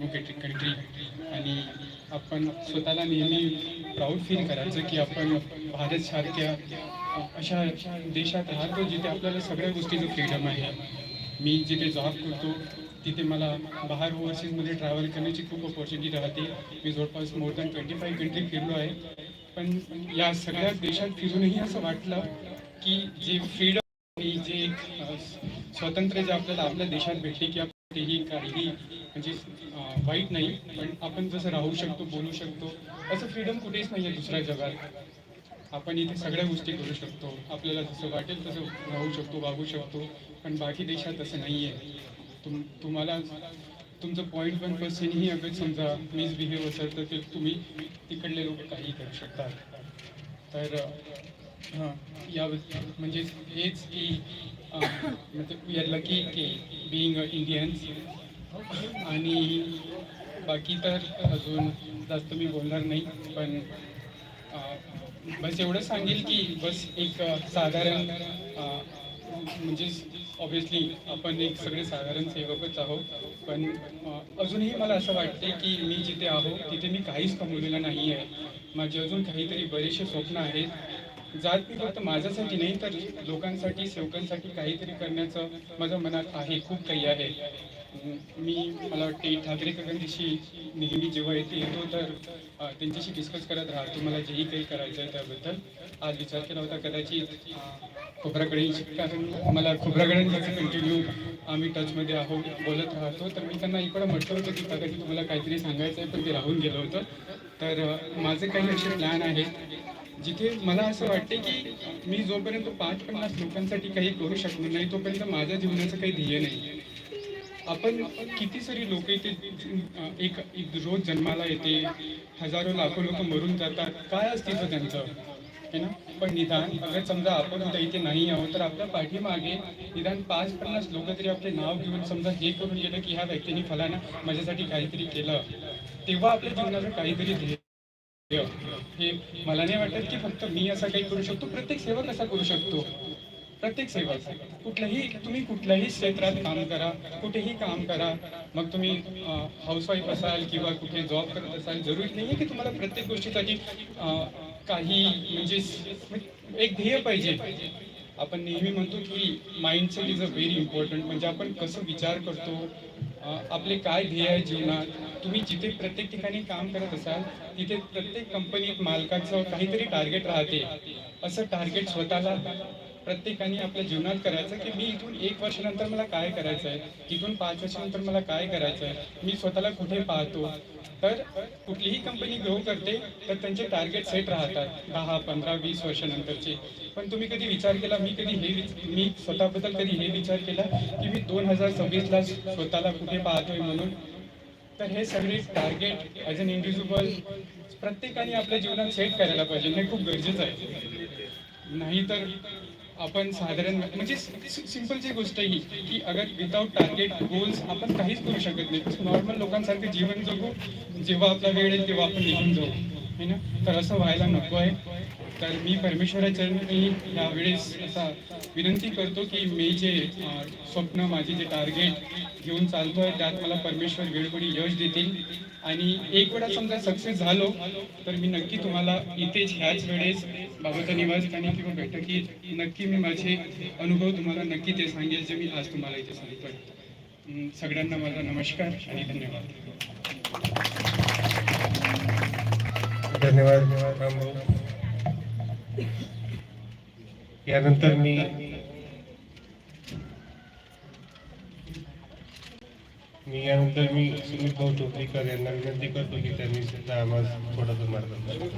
Democratic country आणि आपण स्वतःला नेहमी प्राऊड फील करायचं की आपण भारतसारख्या अशा देशात राहतो जिथे आपल्याला सगळ्या गोष्टीचं फ्रीडम आहे. मी जिथे जॉब करतो तिथे मला बाहेर ओव्हरसीजमध्ये ट्रॅव्हल करण्याची खूप अपॉर्च्युनिटी राहते. मी जवळपास more than twenty five country फिरलो आहे. पण या सगळ्या देशात फिरूनही असं वाटलं की जे फ्रीडम आणि जे एक स्वातंत्र्य जे आपल्याला आपल्या देशात भेटले की आपण तेही काहीही म्हणजे वाईट नाही पण आपण जसं राहू शकतो बोलू शकतो असं फ्रीडम कुठेच नाही आहे दुसऱ्या जगात. आपण इथे सगळ्या गोष्टी करू शकतो. आपल्याला जसं वाटेल तसं राहू शकतो वागू शकतो पण बाकी देशात तसं नाही आहे तुम तुम्हाला तुमचं पॉईंट वन पर्सेंटही अगर समजा मिसबिहेव असेल तर ते तुम्ही तिकडले लोक काही करू शकतात. तर हां या म्हणजे हेच की मतलब वी आर लकी की बिईंग इंडियन्स आणि बाकी तर अजून जास्त मी बोलणार नाही पण बस एवढं सांगेल की बस एक साधारण म्हणजे ऑब्विसली आपण एक सगळे साधारण सेवकच आहोत पण अजूनही मला असं वाटते की मी जिथे आहो तिथे मी काहीच कमवलेलं नाही आहे. माझे अजून काहीतरी बरेचसे स्वप्न आहेत. जात मी फक्त माझ्यासाठी नाही तर लोकांसाठी सेवकांसाठी काहीतरी करण्याचं माझ्या मनात आहे खूप काही आहे. मी मला वाटते ठाकरे काकांशी नेहमी जेव्हा येथे येतो तर त्यांच्याशी डिस्कस करत राहतो मला जेही काही करायचं आहे त्याबद्दल. आज विचार केला होता कदाचित अं, खोबराकडे कारण मला खोबराकड्यांचं कंटिन्यू आम्ही टचमध्ये आहोत बोलत राहतो. तर मी त्यांना इकडं म्हटलं होतं की कदाचित तुम्हाला काहीतरी सांगायचं आहे पण ते राहून गेलं होतं. तर माझे काही असे प्लॅन आहेत. जिथे मला असं वाटते की मी जोपर्यंत पाच पन्नास लोकांसाठी काही करू शकलो नाही तोपर्यंत माझ्या जीवनाचं काही ध्येय नाही. आपण किती सारी लोक इथे एक एक रोज जन्माला येते हजारो लाखो लोक मरून जातात काय अस्तित्व त्यांचं? है ना? पण निदान अगर समजा आपण उद्या इथे नाही आहोत तर आपल्या पाठीमागे निदान पाच पन्नास लोक तरी आपले नाव घेऊन समजा हे करून गेलं की ह्या व्यक्तीने फलाना माझ्यासाठी काहीतरी केलं तेव्हा आपल्या जीवनाचं काहीतरी ध्येय. हे मला नाही वाटत की फक्त मी असा काही करू शकतो प्रत्येक सेवक असा करू शकतो. प्रत्येक सेवक कुठल्याही तुम्ही कुठल्याही क्षेत्रात काम करा कुठेही काम करा मग तुम्ही हाऊसवाईफ असाल किंवा कुठे जॉब करत असाल जरुरी नाही आहे की तुम्हाला प्रत्येक गोष्टीसाठी काही म्हणजे, म्हणजे एक ध्येय पाहिजे. आपण नेहमी म्हणतो की mindset is a very important म्हणजे आपण कसं विचार करतो आपले काय ध्येय आहे जीवनात तुम्ही जिथे प्रत्येक ठिकाणी काम करत असाल तिथे प्रत्येक कंपनीत मालकाचं काहीतरी टार्गेट राहते. असं टार्गेट स्वतःला प्रत्येकाने आपल्या जीवनात करायचं की मी इथून एक वर्षानंतर मला काय करायचं आहे? इथून पाच वर्षानंतर मला काय करायचं आहे? मी स्वतःला कुठे पाहतो? तर कुठलीही कंपनी ग्रो करते तर त्यांचे टार्गेट सेट राहतात दहा पंधरा वीस वर्षानंतरचे. पण तुम्ही कधी विचार केला? मी कधी हे मी स्वतःबद्दल कधी हे विचार केला की मी दोन हजार सव्वीसला स्वतःला कुठे पाहतोय म्हणून? तर हे सगळे टार्गेट ॲज अन इंडिव्हिज्युअल प्रत्येकाने आपल्या जीवनात सेट करायला पाहिजे. हे खूप गरजेचं आहे. नाहीतर आपण साधारण म्हणजे सिंपलची गोष्ट ही की अगर विदाउट टार्गेट गोल्स आपण काहीच करू शकत नाही. नॉर्मल लोकांसारखं जीवन जगू जेव्हा आपला वेळ येईल तेव्हा आपण निघून जाऊ. है ना? तर असं व्हायला नको आहे. तर मी परमेश्वराच्या चरणी यावेळेस असा विनंती करतो की मी जे स्वप्न माझे जे टार्गेट घेऊन चालतो आहे त्यात मला परमेश्वर वेळोवेळी यश देतील. आणि एक वेळा समजा सक्सेस झालो तर मी नक्की तुम्हाला इथेच ह्याच वेळेस बाबाच्या निवासस्थानी किंवा बैठकीत नक्की मी माझे अनुभव तुम्हाला नक्की ते सांगेल जे मी आज तुम्हाला इथे सांगतोय. सगळ्यांना माझा नमस्कार आणि धन्यवाद. धन्यवाद यानंतर मी मी यानंतर मी सुमित भाऊ टोपलीकर यांना विनंती करतो की त्यांनी सुद्धा आम्हाला थोडासा मार्गदर्शन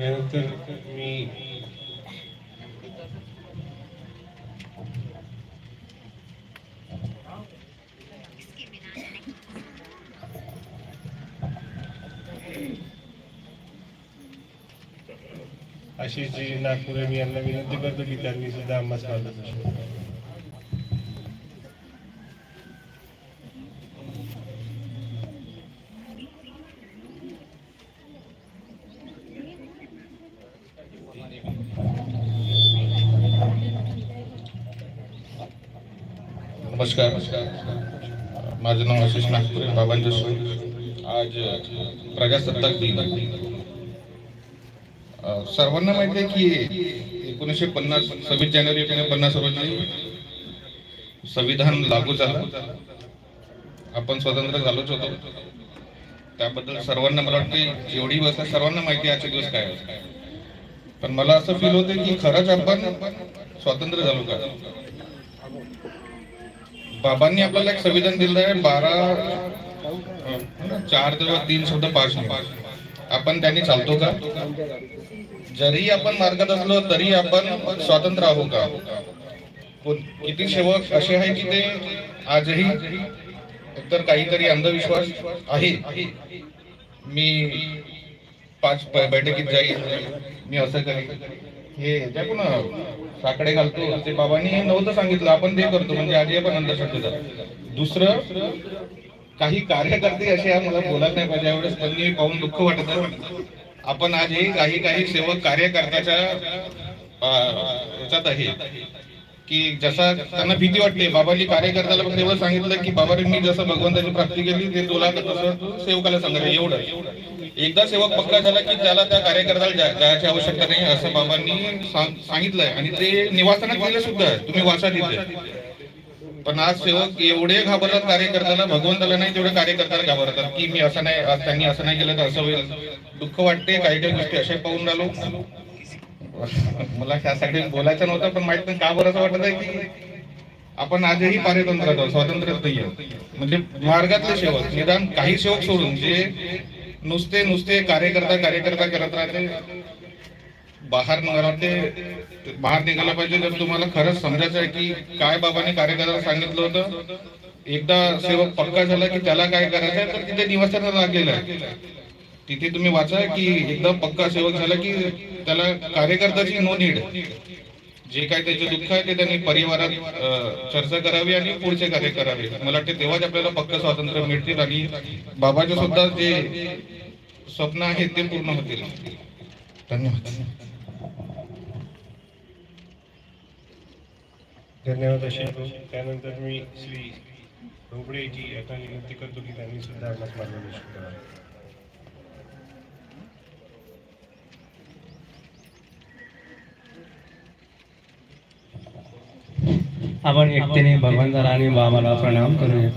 यानंतर मी Sisi Nakure Mian Lemin itu kita kita ngisi damas kalau itu. Namaskar, Namaskar. Majelis Nasional Kurir Bapak Jusuf. Aja. Prajasa tak dina. सर्वांना माहिती आहे की एकोणीसशे पन्नास सव्वीस जानेवारी एकोणीसशे पन्नास रोजी संविधान लागू झालं. आपण स्वतंत्र झालोच होतो. त्याबद्दल सर्वांना मला वाटते एवढी व्यवस्था सर्वांना माहिती आहे आजचे दिवस काय पण मला असं फील होतं की खरंच आपण स्वातंत्र्य झालो का? बाबांनी आपल्याला एक संविधान दिलं आहे बारा चार दिवस तीन शब्द पाच आपण त्यांनी चालतो का? जरी आपण मार्गात असलो तरी आपण स्वतंत्र आहो का? किती सेवक असे आहे की ते आजही तर काहीतरी अंधविश्वास आहे मी पाच बैठकीत जाईल मी असं करेन. हे जे साकडे घालतो ते बाबांनी नव्हतं सांगितलं. आपण ते करतो म्हणजे आधी आपण अंधश्रद्धेचा दुसरं काही कार्यकर्ते असे मला बोलायला नाही पाहिजे. यावेळेस पण मी पाहून दुःख वाटत आपण आजही काही काही सेवक कार्यकर्त्याच्या याच्यात आहे की जसा त्यांना भीती वाटते. बाबांनी कार्यकर्त्याला पण एवढं सांगितलं की बाबा मी जसं भगवंताची प्राप्ती केली ते तुला तसं सेवकाला सांगायचं एवढं. एकदा सेवक पक्का झाला की त्याला त्या कार्यकर्त्याला जा- जायची आवश्यकता नाही असं बाबांनी सांग- सांगितलंय. आणि ते निवासनात दिलं सुद्धा. तुम्ही वाचा तिथे. पण आज सेवक एवढे घाबरतात कार्यकर्त्याला भगवंताला नाही तेवढे कार्यकर्त्याला घाबरतात की मी असं नाही आज त्यांनी असं नाही केलं तर असं होईल. दुःख वाटते काही काही गोष्टी असे पाहून राहिलो. मला त्यासाठी बोलायचं नव्हतं पण माहीत नाही का बरं असं वाटत आहे की आपण आजही पारितंत्रात आहोत स्वातंत्र्य नाहीये म्हणजे मार्गातले सेवक निदान काही सेवक सोडून जे नुसते नुसते कार्यकर्ता कार्यकर्ता करत राहते बाहेर निघाला बाहेर निघायला पाहिजे जर तुम्हाला खरंच समजायचं आहे की काय बाबाने कार्यकर्त्याला सांगितलं होतं. एकदा सेवक पक्का झाला की त्याला काय करायचं आहे तर तिथे निवासाला लागलेलं आहे. तिथे तुम्ही वाचा की एकदा पक्का सेवक झाला की त्याला कार्यकर्त्याची नो नीड. जे काय त्याचे दुःख आहे ते त्यांनी परिवारात चर्चा करावी आणि पुढचे कार्य करावे. मला वाटते तेव्हाच आपल्याला पक्क स्वातंत्र्य मिळतील आणि बाबाचे सुद्धा जे स्वप्न आहेत ते पूर्ण होतील. धन्यवाद. धन्यवाद अशा त्यानंतर मी श्री ढोबळेची आता विनंती करतो की त्यांनी सुद्धा आम्हाला मार्गदर्शन करावं. आपण एकतेने भगवंताला आणि बाबाला प्रणाम करूया.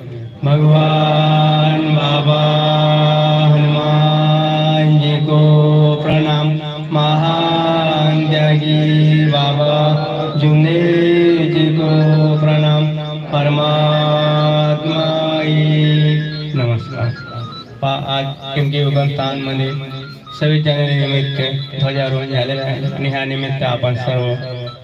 भगवान बाबा हनुमान जी को प्रणाम. महान त्यागी बाबा जुनेद जी को प्रणाम परमात्माई नमस्कार। पा आज किमती उगम स्थानमध्ये सव्वीस जानेवारी निमित्त ध्वजारोहण झालेला आहे आणि ह्या निमित्त आपण सर्व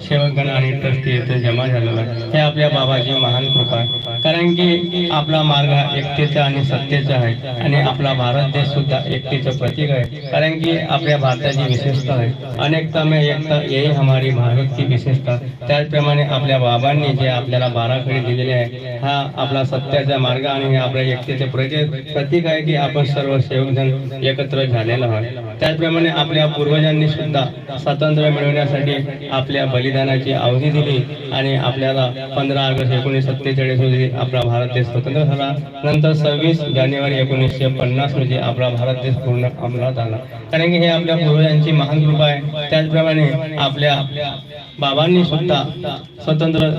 सेवकगण आणि ट्रस्टी येथे जमा झालेला हे आपल्या बाबाची महान कृपा आहे. कारण की आपला मार्ग हा एकतेचा आणि सत्तेचा आहे. आणि आपला भारत देश सुद्धा एकतेचं प्रतीक आहे. कारण की आपल्या भारताची विशेषता आहे. अनेकता में एकता यही हमारी भारत की विशेषता. त्याचप्रमाणे आपल्या बाबांनी जे आपल्याला बाराखडी दिलेले आहे हा आपला सत्याचा मार्ग आणि आपल्या एकतेचे प्रतीक आहे की आपण सर्व सेवकजण एकत्र झालेलो आहे त्याचप्रमाणे आपल्या पूर्वजांनी सुद्धा स्वातंत्र्य मिळवण्यासाठी आपल्या बलिदानाची अवधी दिली आणि आपल्याला पंधरा ऑगस्ट एकोणीसशे सत्तेचाळीस रोजी आपला भारत देश स्वतंत्र झाला. नंतर सव्वीस जानेवारी एकोणीसशे पन्नास रोजी आपला भारत देश पूर्ण अंमलात आला. कारण की हे आपल्या पूर्वजांची महान कृपा आहे. त्याचप्रमाणे आपल्या बाबांनी सुद्धा स्वतंत्र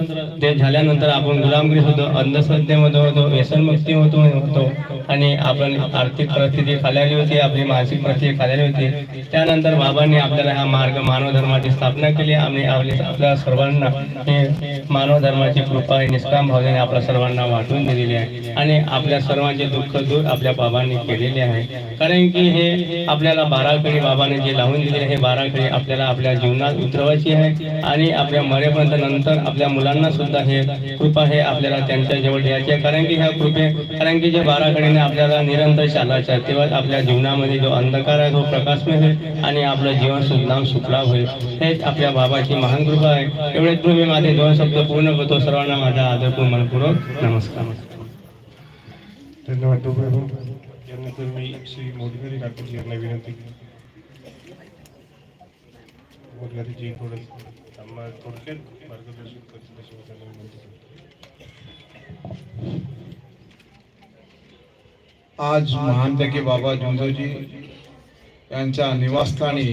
देश झाल्यानंतर आपण गुलामगिरी होतो अंधश्रद्धेमध्ये होतो व्यसनमुक्ती होतो होतो. आणि आपण आर्थिक परिस्थिती खाल्याली होती आपली मानसिक परिस्थिती खाल्याली होती. त्यानंतर बाबांनी आपल्याला हा मार्ग मानव धर्माची स्थापना केली. आणि आपली आपल्या सर्वांना हे मानव धर्माची कृपा ही निष्काम भावनेने आपल्या सर्वांना वाटून दिलेली आहे. आणि आपल्या सर्वांचे दुःख दूर आपल्या बाबांनी केलेले आहे. कारण की हे आपल्याला बाराखडी बाबाने जे लावून दिलेले हे बाराखडी आपल्याला आपल्या जीवनात उतरवायची आहे. आणि आपल्या मरेपर्यंत नंतर आपल्या मुलांना सुद्धा हे कृपा हे आपल्याला त्यांच्या जवळ द्यायची आहे. कारण की ह्या कृपे कारण की जे बाराखडीने आपल्याला निरंतर चालायचं आहे तेव्हा आपल्या जीवनामध्ये जो अंधकार आहे तो प्रकाशमय होईल आणि आपलं जीवन सुद्धा सुखलाभ होईल. हेच आपल्या बाबाची महान कृपा आहे. एवढेच मी माझे दोन शब्द पूर्ण करतो. सर्वांना माझा आदरपूर्ण मनपूर्वक नमस्कार. धन्यवाद यानंतर मी श्री मोदगरी ठाकूरजी यांना विनंती. मोदगरीजी थोडं त्यांना थोडक्यात मार्गदर्शन करतील विनंती आज महानतकी बाबा जुंजोजी यांच्या निवासस्थानी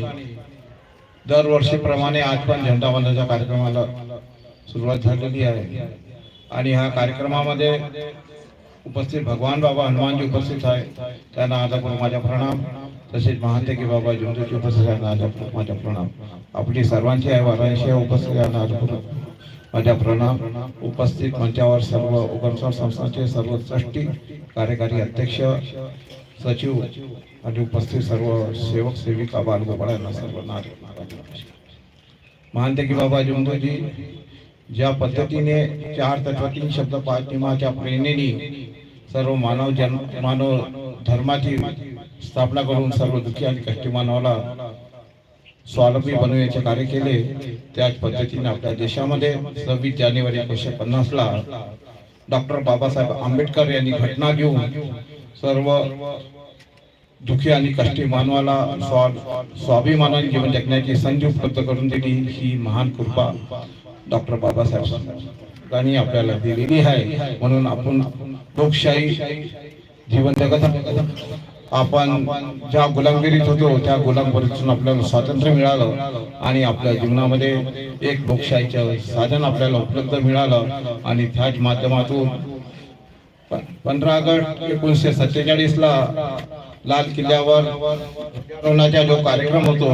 दरवर्षीप्रमाणे आज पण झेंडावंदाच्या कार्यक्रमाला सुरुवात झालेली आहे. आणि ह्या कार्यक्रमामध्ये उपस्थित भगवान बाबा हनुमानजी उपस्थित आहे त्यांना आता माझा प्रणाम तसेच महानतेकी बाबा जुंजोजी उपस्थित आहे माझ्या प्रणाम. आपली सर्वांची आहे वाराणशी उपस्थित आहे माझ्या प्रणाम. उपस्थित मंचावर सर्व उगमसर संस्थांचे सर्व ट्रस्टी कार्यकारी अध्यक्ष सचिव आणि उपस्थित सर्व सेवक सेविका बालगोपाळ यांना सर्व मानते की बाबा जुंदोजी ज्या पद्धतीने चार तत्व तीन शब्द पाच प्रेरणेने सर्व मानव जन मानव धर्माची स्थापना करून सर्व दुःखी आणि कष्टी मानवाला स्वावलंबी बनवण्याचे कार्य केले. त्याच पद्धतीने आपल्या देशामध्ये सव्वीस जानेवारी एकोणीसशे पन्नासला डॉक्टर बाबासाहेब आंबेडकर यांनी घटना घेऊन सर्व दुखी आणि कष्टी मानवाला स्वा स्वाभिमानाने जीवन जगण्याची संधी उपलब्ध करून दिली. ही महान कृपा डॉक्टर बाबासाहेब आपल्याला दिलेली आहे. म्हणून आपण लोकशाही जीवन जगत आपण ज्या गुलामगिरीत होतो त्या गुलामगिरीतून आपल्याला स्वातंत्र्य मिळालं आणि आपल्या जीवनामध्ये एक लोकशाहीचं साधन आपल्याला उपलब्ध मिळालं आणि त्याच माध्यमातून पंधरा ऑगस्ट एकोणीसशे सत्तेचाळीस ला लाल किल्ल्यावर जो कार्यक्रम होतो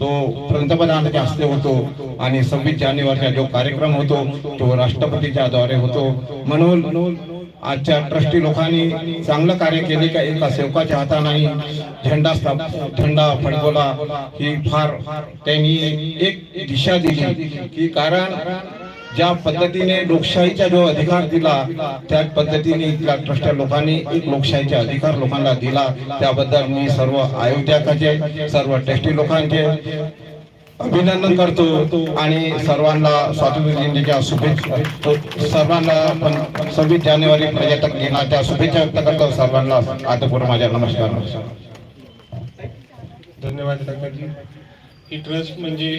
तो पंतप्रधानाच्या हस्ते होतो आणि सव्वीस जानेवारीचा जो कार्यक्रम होतो तो राष्ट्रपतीच्या द्वारे होतो. म्हणून आजच्या ट्रस्टी लोकांनी चांगलं कार्य केले का एका सेवकाच्या हाताने झेंडा झेंडा फडकवला ही फार त्यांनी एक दिशा दिली. की कारण ज्या पद्धतीने लोकशाहीचा जो अधिकार दिला त्याच पद्धतीने इथल्या ट्रस्ट लोकांनी एक लोकशाहीचा अधिकार लोकांना दिला. त्याबद्दल मी सर्व आयोजकाचे सर्व ट्रस्टी लोकांचे अभिनंदन करतो आणि सर्वांना स्वातंत्र्य दिनाच्या शुभेच्छा सर्वांना पण सव्वीस जानेवारी पर्यटक दिनाच्या शुभेच्छा व्यक्त करतो. सर्वांना आतापूर्व माझ्या नमस्कार. धन्यवाद ही ट्रस्ट म्हणजे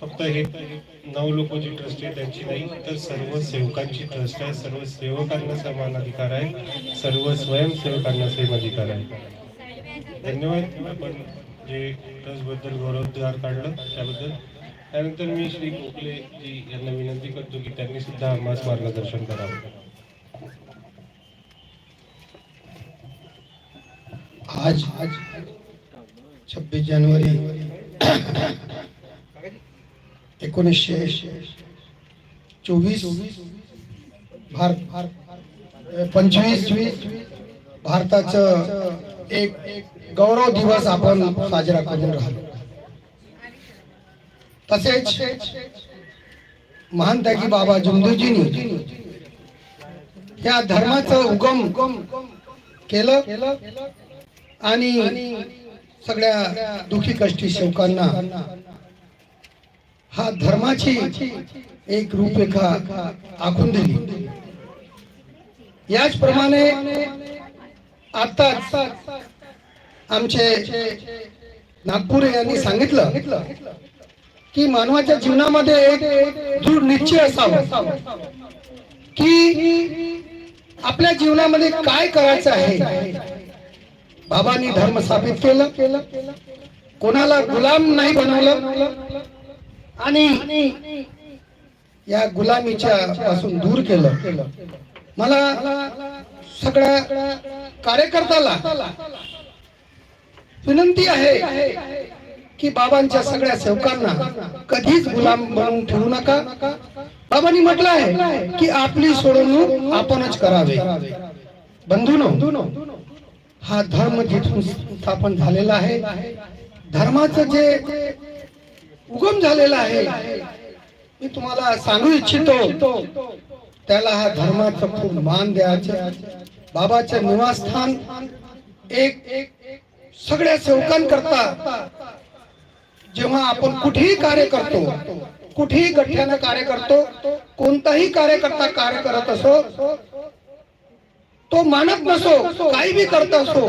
फक्त हे नऊ लोकांची ट्रस्ट आहे त्यांची नाही तर सर्व सेवकांची ट्रस्ट आहे. सर्व सेवकांना समान अधिकार आहे. सर्व स्वयंसेवकांना सेम अधिकार आहे. धन्यवाद. आपण जे ट्रस्ट गौरवोद्गार काढलं त्याबद्दल. त्यानंतर मी श्री गोखले जी यांना विनंती करतो की त्यांनी सुद्धा आम्हास मार्गदर्शन करावं. आज आज छब्बीस जानेवारी एकोणीसशे चोवीस भारत भारत पंचवीस भारताचं एक गौरव दिवस आपण साजरा करून राहिलो. तसेच महान त्यागी बाबा जुंदूजीनी या धर्माचं उगम केलं आणि सगळ्या दुखी कष्टी सेवकांना हा धर्माची एक रूपरेखा आखून दिली. याचप्रमाणे आता आमचे नागपूर यांनी सांगितलं की मानवाच्या जीवनामध्ये एक दृढ निश्चय असावा. की आपल्या जीवनामध्ये काय करायचं आहे? बाबांनी धर्म स्थापित केलं. कोणाला गुलाम नाही बनवलं. आणि या गुलामीच्या पासून दूर केलं. मला सगळ्या कार्यकर्त्याला विनंती आहे की बाबांच्या सगळ्या सेवकांना कधीच गुलाम बनवून ठेवू नका. बाबांनी म्हटलं आहे की आपली सोडवणूक आपणच करावे. बंधून हा धर्म जिथून स्थापन झालेला आहे धर्माचं जे उगम झालेला आहे मी तुम्हाला सांगू इच्छितो त्याला हा धर्माचं खूप मान द्यायचं बाबाचं निवासस्थान एक एक सगळ्या सेवकांकरता जेव्हा आपण कुठेही कार्य करतो कुठेही गठ्ठ्यानं कार्य करतो कोणताही कार्यकर्ता कार्य करत असो तो मानत नसो काही बी करत असो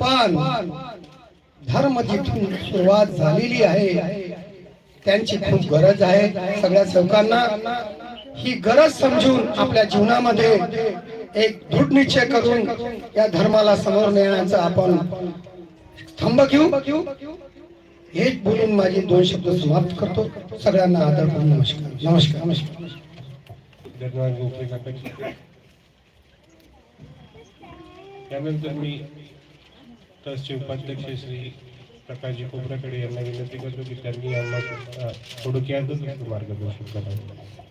पण धर्म जिथून सुरुवात झालेली आहे त्यांची खूप गरज आहे. सगळ्या सेवकांना ही गरज समजून आपल्या जीवनामध्ये एक दृढ निश्चय करून या धर्माला समोर नेण्याचा आपण थांबा घेऊ. हेच बोलून माझे दोन शब्द समाप्त करतो. सगळ्यांना आदर करून नमस्कार. नमस्कार. नमस्कार त्यानंतर मी ट्रस्टचे उपाध्यक्ष श्री प्रकाशजी खोबराकडे यांना विनंती करतो की त्यांनी यांना थोडक्यातच मार्गदर्शन करावं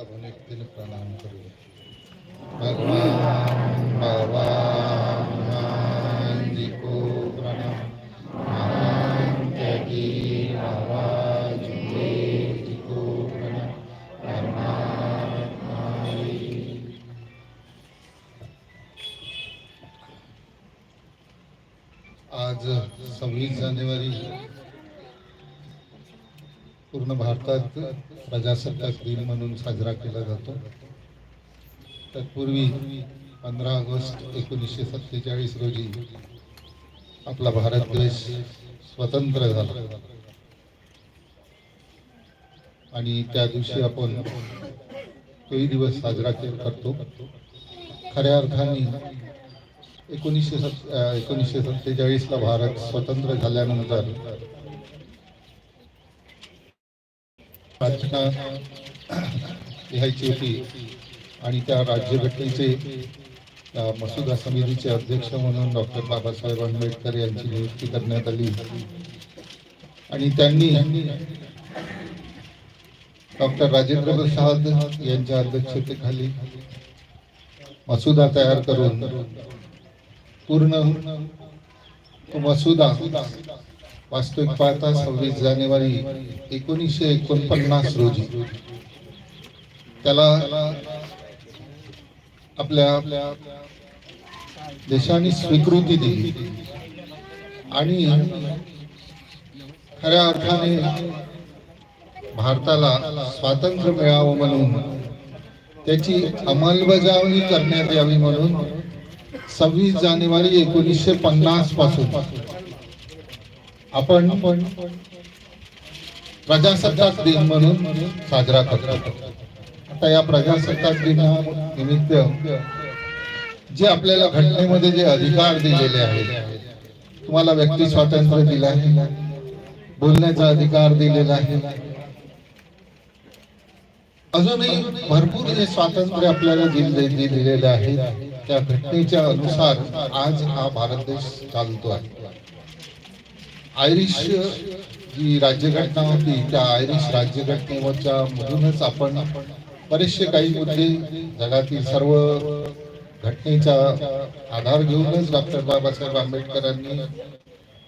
आपण एकटीने प्रणाम करूया भगवान भगवान आज सव्वीस जानेवारी पूर्ण भारतात प्रजासत्ताक दिन म्हणून साजरा केला जातो. तत्पूर्वी पंधरा ऑगस्ट एकोणीसशे सत्तेचाळीस रोजी आपला भारत देश स्वतंत्र झाला. आणि त्या दिवशी आपण तोही दिवस साजरा के- करतो. खऱ्या अर्थाने एकोणीसशे सत् एकोणीसशे सत्तेचाळीसला भारत स्वतंत्र झाल्यानंतर प्रार्थना लिहायची होती आणि त्या राज्यघटनेचे मसुदा समितीचे अध्यक्ष म्हणून डॉक्टर बाबासाहेब आंबेडकर यांची नियुक्ती करण्यात आली. आणि त्यांनी डॉक्टर राजेंद्र प्रसाद यांच्या अध्यक्षतेखाली मसुदा तयार करून पूर्ण मसुदा वास्तविक पाहता सव्वीस जानेवारी एकोणीसशे एकोणपन्नास रोजी. त्याला आपल्या आपल्या देशाने स्वीकृती दिली. आणि खऱ्या अर्थाने भारताला स्वातंत्र्य मिळावं म्हणून त्याची अंमलबजावणी करण्यात यावी म्हणून सव्वीस जानेवारी एकोणीसशे पन्नासपासून. आपण प्रजासत्ताक दिन म्हणून साजरा करतो. आता या प्रजासत्ताक दिना निमित्त जे आपल्याला घटनेमध्ये जे अधिकार दिलेले आहेत तुम्हाला व्यक्ती स्वातंत्र्य दिलं आहे बोलण्याचा अधिकार दिलेला आहे. अजूनही भरपूर जे स्वातंत्र्य आपल्याला दिले दिलेले आहे त्या घटनेच्या अनुसार आज हा भारत देश चालतो आहे. आयरिश जी राज्यघटना होती त्या आयरिश राज्यघटनेवरच्या मधूनच आपण बरेचसे काही मुद्दे जगातील सर्व घटनेचा आधार घेऊनच डॉक्टर बाबासाहेब आंबेडकरांनी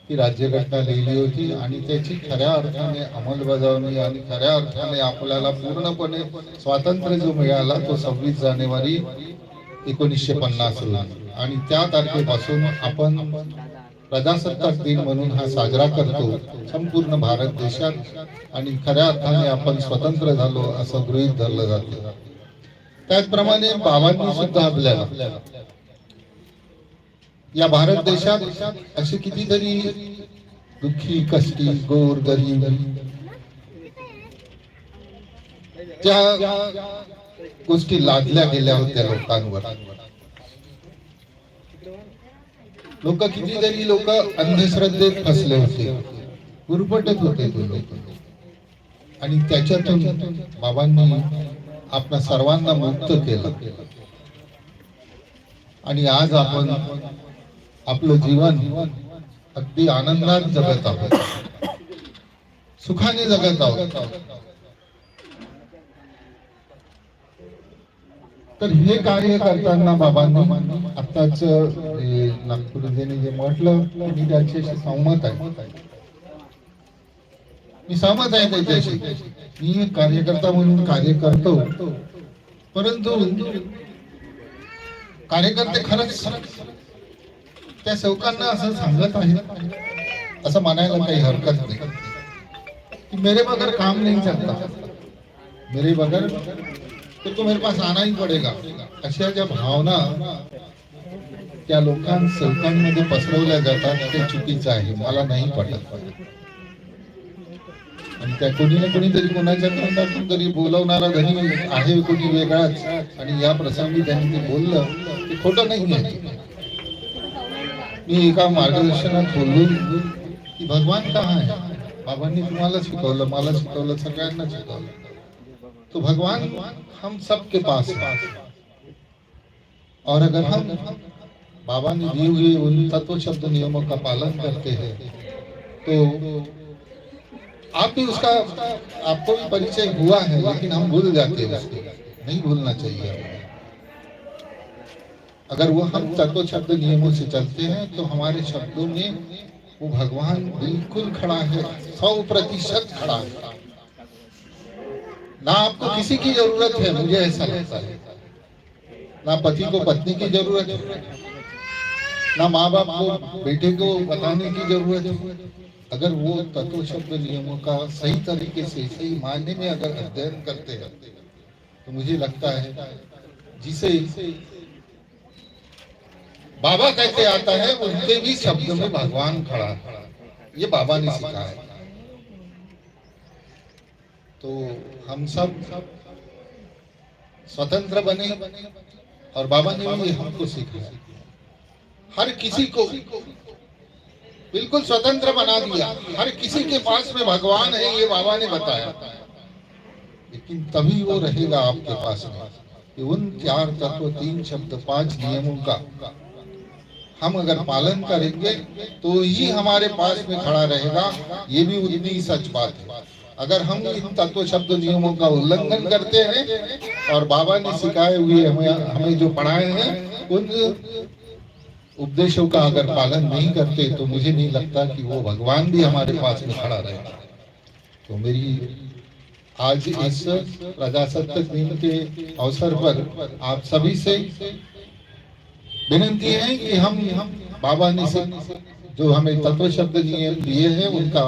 ही राज्यघटना लिहिली होती आणि त्याची खऱ्या अर्थाने अंमलबजावणी आणि खऱ्या अर्थाने आपल्याला पूर्णपणे स्वातंत्र्य जो मिळाला तो सव्वीस जानेवारी एकोणीसशे पन्नास रोजी. आणि त्या तारखेपासून आपण प्रजासत्ताक दिन म्हणून हा साजरा करतो. संपूर्ण भारत देशात आणि खऱ्या अर्थाने आपण स्वतंत्र झालो असं गृहीत धरलं जातं. त्याचप्रमाणे बाबांनी सुद्धा आपल्याला या भारत देशात असे कितीतरी दुःखी कष्टी गोर गरीब त्या गोष्टी लादल्या गेल्या होत्या लोकांवर. लोक कितीतरी लोक अंधश्रद्धेत फसले होते गुरपटत होते ते लोक. आणि त्याच्यातून बाबांनी आपल्या सर्वांना मुक्त केलं. आणि आज आपण आपलं जीवन अगदी आनंदात जगत आहोत. सुखाने जगत आहोत. तर हे कार्य करताना बाबांनी आताच नागपूर जे म्हटलं मी त्याच्याशी सहमत आहे. मी सहमत आहे त्याच्याशी. मी कार्यकर्ता म्हणून कार्य करतो. परंतु कार्यकर्ते खरंच त्या सेवकांना असं सांगत आहेत असं म्हणायला काही हरकत नाही. की मेरे बगर काम नाही चालता. मेरे बगर तर तो मेरे पास आना ही पडेगा. अशा ज्या भावना त्या लोकांमध्ये पसरवल्या जातात ते चुकीचं आहे मला नाही पटत. आणि त्या कोणी ना कोणीतरी कोणाच्या तोंडातून तरी बोलवणारा धनी आहे कोणी वेगळाच. आणि या प्रसंगी त्यांनी ते बोललं ते खोटं नाही आहे. मी एका मार्गदर्शनात बोललो की भगवान कहा आहे बाबांनी तुम्हाला शिकवलं मला शिकवलं सगळ्यांना शिकवलं. तो भगवान, हम सबके पास है। और अगर हम बाबा ने दिए हुए उन तत्व शब्द नियमों का पालन करते हैं तो आप भी उसका, आपको भी परिचय हुआ है, लेकिन हम भूल जाते हैं उसको। नहीं भूलना चाहिए अगर वो हम तत्व शब्द नियमों से चलते हैं तो हमारे शब्दों में वो भगवान बिल्कुल खड़ा है, सौ प्रतिशत खड़ा है। ना आपको किसी की ज़रूरत है, मुझे ऐसा लगता है। ना पति को पत्नी की ज़रूरत है, ना माँ बाप को बेटे को बताने की ज़रूरत है। अगर वो तत्व शब्द नियमों का सही तरीके से, सही मायने में अगर अध्ययन करते हैं तो मुझे लगता है जिसे बाबा कहते आता है, उनके भी शब्द में भगवान खड़ा ये बाबा ने सिखाया है। तो हम सब स्वतंत्र बने और बाबा ने भी हमको सिखाया हर किसी को बिल्कुल स्वतंत्र बना दिया। हर किसी के पास में भगवान है, ये बाबा ने बताया। लेकिन तभी वो रहेगा आपके पास में कि उन चार तत्व, तीन शब्द, पाँच नियमों का हम अगर पालन करेंगे तो ही हमारे पास में खड़ा रहेगा। ये भी उतनी ही सच बात है। अगर हम इन तत्व शब्द नियमों का उल्लंघन करते हैं और बाबा ने सिखाए हुए हमें हमें जो पढ़ाए हैं, उन उपदेशों का अगर पालन नहीं करते तो मुझे नहीं लगता कि वो भगवान भी हमारे पास में खड़ा रहेगा तो मेरी आज इस प्रजासत्ताक दिन के अवसर पर आप सभी से विनती है कि हम बाबा ने जो हमें तत्व शब्द नियम दिए हैं, उनका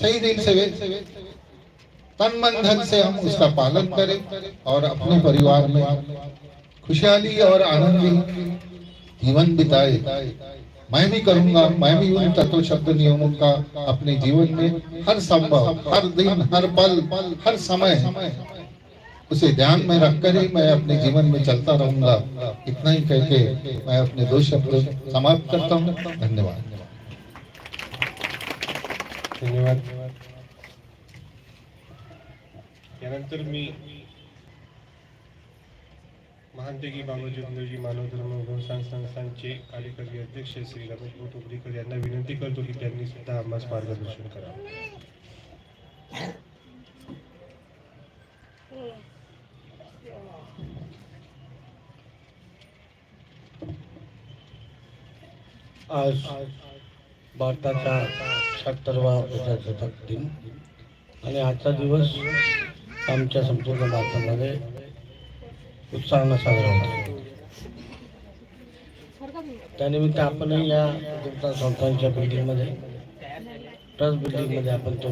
सही दिन से तन मन धन से हम उसका पालन करें और अपने परिवार में खुशहाली और आनंद जीवन बिताए। मैं भी करूँगा, मैं भी उन तत्व शब्द नियमों का अपने जीवन में हर संभव, हर दिन, हर पल, हर समय उसे ध्यान में रखकर ही मैं अपने जीवन में चलता रहूँगा। इतना ही कह के मैं अपने दो शब्द समाप्त करता हूँ। धन्यवाद। धन्यवाद. यानंतर मी महानतेगी बाबाजी उंदरजी मानव धर्म व्यवसाय संस्थांचे कार्यकारी अध्यक्ष श्री रमेश भाऊ टोपरीकर यांना विनंती करतो की त्यांनी सुद्धा आम्हाला मार्गदर्शन करावं आज भारताचा सत्तरवा प्रजासत्ताक दिन. आणि आजचा दिवस आमच्या संपूर्ण भारतामध्ये उत्साहानं साजरा होतो. त्यानिमित्त आपणही या गुप्ता संस्थांच्या बिल्डिंगमध्ये ट्रस्ट बिल्डिंगमध्ये आपण तो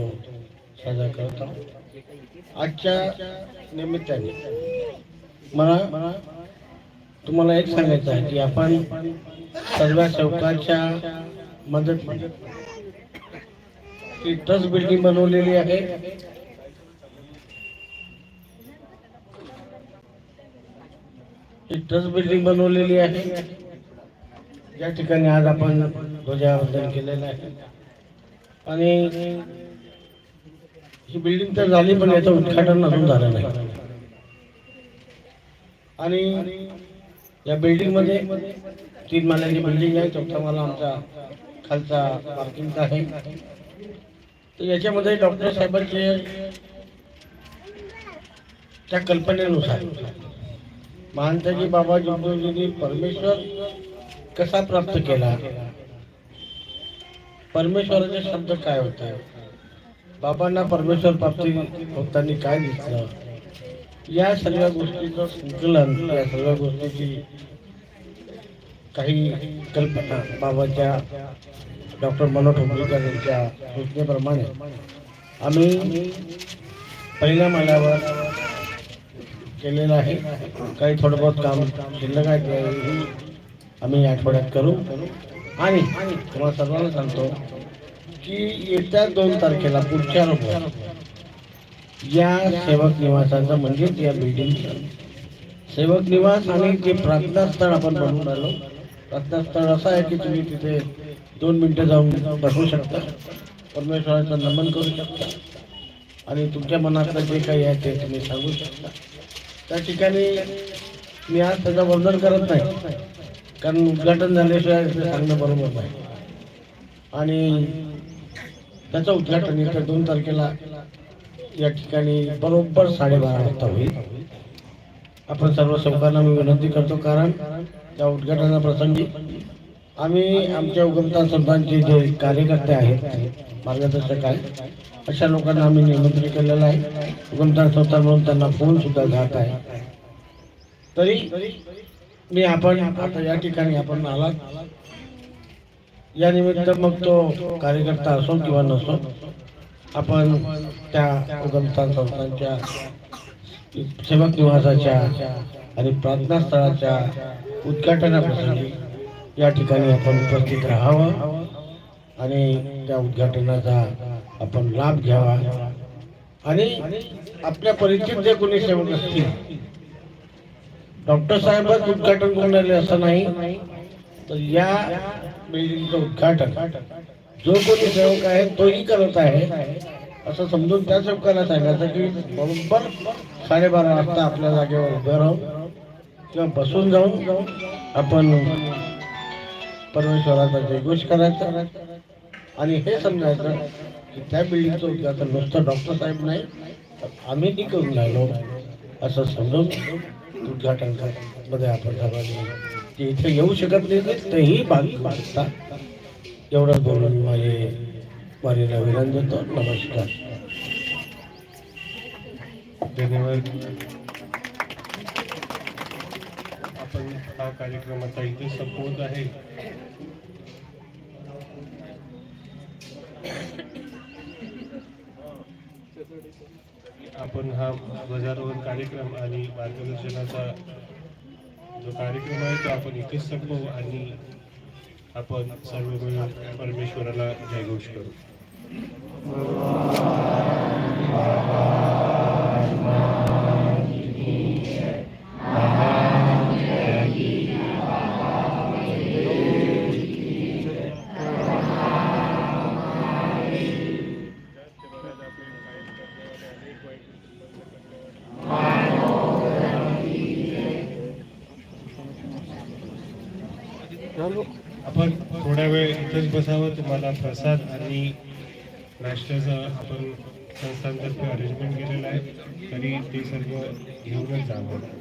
साजरा करत आहोत. आजच्या निमित्ताने मला तुम्हाला एक सांगायचं आहे की आपण सर्व सेवकाच्या मदत ही ट्रस्ट बिल्डिंग बनवलेली आहे. ही ट्रस्ट बिल्डिंग बनवलेली आहे. या ठिकाणी आज आपण ध्वजावंदन केलेलं आहे. आणि ही बिल्डिंग तर झाली पण याचं उद्घाटन अजून झालं नाही. आणि या बिल्डिंगमध्ये तीन माल्याची बिल्डिंग आहे. चौथा माला आमचा खालचा पार्किंगचा आहे. तर याच्यामध्ये डॉक्टर साहेबांचे त्या कल्पनेनुसार महानताजी बाबा जोगजींनी परमेश्वर कसा प्राप्त केला? परमेश्वराचे शब्द काय होते? बाबांना परमेश्वर प्राप्ती होताना काय दिसलं? या सगळ्या गोष्टीचं संकलन या सगळ्या गोष्टीची काही कल्पना बाबाच्या डॉक्टर मनोज ठोंबरीकर यांच्या सूचनेप्रमाणे आम्ही पहिल्या माल्यावर केलेलं आहे. काही थोडं बहुत काम शिल्लक आहे आम्ही या आठवड्यात करू. आणि तुम्हाला सर्वांना सांगतो की येत्या दोन तारखेला पुढच्या रोज या सेवक निवासाचं म्हणजेच या बिल्डिंग सेवक निवास आणि जे प्रार्थना स्थळ आपण बनवून आलो रत्नस्थळ असं आहे की तुम्ही तिथे दोन मिनटं जाऊन बसू शकता. परमेश्वराचं नमन करू शकता. आणि तुमच्या मनातलं जे काही आहे ते तुम्ही सांगू शकता. त्या ठिकाणी मी आज त्याचं वर्णन करत नाही. कारण उद्घाटन झाल्याशिवाय सांगणं बरोबर नाही. आणि त्याचं उद्घाटन इथं दोन तारखेला या ठिकाणी बरोबर साडेबारा वाजता होईल. आपण सर्व सेवकांना मी विनंती करतो कारण त्या उद्घाटनाप्रसंगी आम्ही आमच्या उगमता संस्थांचे जे कार्यकर्ते आहेत मार्गदर्शक आहेत अशा लोकांना आम्ही निमंत्रित केलेलं आहे. उगमता संस्था म्हणून त्यांना फोन सुद्धा जात आहे. तरी मी आपण आता या ठिकाणी आपण आलात. या निमित्त मग तो कार्यकर्ता असो किंवा नसो आपण त्या उगमस्थान संस्थांच्या सेवक निवासाच्या आणि प्रार्थनास्थळाच्या उद्घाटनाप्रसंगी या ठिकाणी आपण उपस्थित राहावं आणि त्या उद्घाटनाचा आपण लाभ घ्यावा. आणि आपल्या परिचित जे कोणी सेवक असतील डॉक्टर साहेबच उद्घाटन करणारे असं नाही तर या बिल्डिंगचं उद्घाटन जो कोणी सेवक आहे तोही करत आहे असं समजून त्या सेवकाला सांगायचं की बरोबर साडेबारा वाजता आपल्या जागेवर उभं राहून किंवा बसून जाऊन आपण परमेश्वराचा जयघोष करायचा. आणि हे समजायचं की त्या बिल्डिंगचं उद्घाटन नुसतं डॉक्टर साहेब नाही तर आम्हीही करून राहिलो. असं समजून उद्घाटनमध्ये आपण सर्वांनी ते इथे येऊ शकत नाही तेही भाग शकता एवढं बोलून माझे वारीला विनंती देतो. नमस्कार. धन्यवाद आपण हा कार्यक्रम आता इथे संपवत आहे. आपण हा ध्वजारोहण कार्यक्रम आणि मार्गदर्शनाचा जो कार्यक्रम आहे तो आपण इथेच संपवू आणि आपण सर्व मिळून परमेश्वराला जयघोष करू. तुम्हाला प्रसाद आणि नाश्त्याचं आपण संस्थांतर्फे अरेंजमेंट केलेलं आहे. तरी ते सर्व घेऊनच जावं.